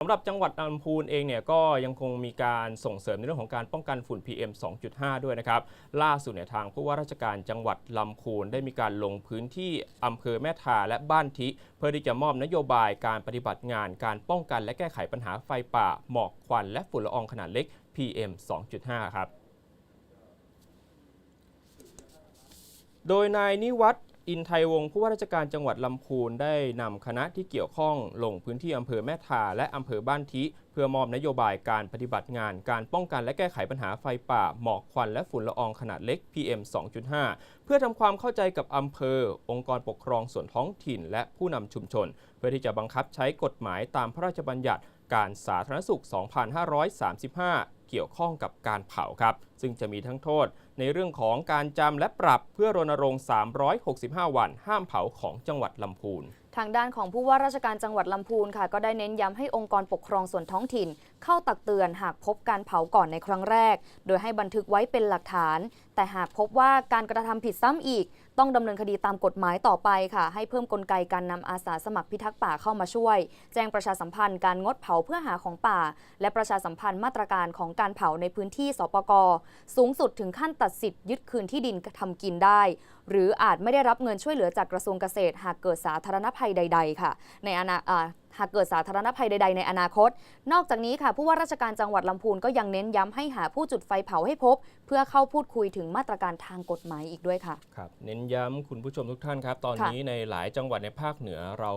สำหรับจังหวัดลำพูนเองเนี่ยก็ยังคงมีการส่งเสริมในเรื่องของการป้องกันฝุ่น PM 2.5 ด้วยนะครับ ล่าสุดเนี่ยทางผู้ว่าราชการจังหวัดลำพูนได้มีการลงพื้นที่อำเภอแม่ทาและบ้านทิ เพื่อที่จะมอบนโยบายการปฏิบัติงานการป้องกันและแก้ไขปัญหาไฟป่า หมอกควัน และฝุ่นละอองขนาดเล็ก PM 2.5 ครับ โดยนายนิวัฒน์ อินไทยวงศ์ผู้ว่าราชการจังหวัดลำพูนได้นำคณะที่เกี่ยวข้องลงพื้นที่อำเภอแม่ทาและอำเภอบ้านทิ เพื่อมอบนโยบายการปฏิบัติงานการป้องกันและแก้ไขปัญหาไฟป่า หมอกควันและฝุ่นละอองขนาดเล็ก PM 2.5 เพื่อทำความเข้าใจกับอำเภอ องค์กรปกครองส่วนท้องถิ่น และผู้นำชุมชน เพื่อที่จะบังคับใช้กฎหมายตามพระราชบัญญัติ การสาธารณสุข 2535 เกี่ยวข้องกับการเผาครับ ซึ่งจะมีทั้งโทษในเรื่องของการจำและปรับเพื่อรณรงค์ 365 วัน ห้ามเผาของจังหวัดลำพูน ทางด้านของผู้ว่าราชการจังหวัดลำพูนค่ะ ก็ได้เน้นย้ำให้องค์กรปกครองส่วนท้องถิ่น เข้าตักเตือนหากพบการเผาก่อนในครั้งแรก โดยให้บันทึกไว้เป็นหลักฐาน แต่หากพบว่าการกระทำผิดซ้ำอีก ต้องดำเนินคดีตามกฎหมายต่อไปค่ะ ให้เพิ่มกลไกการนำอาสาสมัครพิทักษ์ป่าเข้ามาช่วย แจ้งประชาสัมพันธ์การงดเผาเพื่อหาของป่า และประชาสัมพันธ์มาตรการของการเผาในพื้นที่สปกสูงสุดถึงขั้นตัดสิทธิ์ยึดคืนที่ดินทำกินได้ หรืออาจไม่ได้รับเงินช่วยเหลือจากกระทรวงเกษตร หากเกิดสาธารณภัยใด ๆ ค่ะ ในอนาหากเกิดสาธารณภัยใด ๆ ในอนาคต นอกจากนี้ค่ะ ผู้ว่าราชการจังหวัดลำพูนก็ยังเน้นย้ำให้หาผู้จุดไฟเผาให้พบ เพื่อเข้าพูดคุยถึงมาตรการทางกฎหมายอีกด้วยค่ะ ครับ เน้นย้ำคุณผู้ชมทุกท่านครับ ตอนนี้ในหลายจังหวัดในภาคเหนือเรา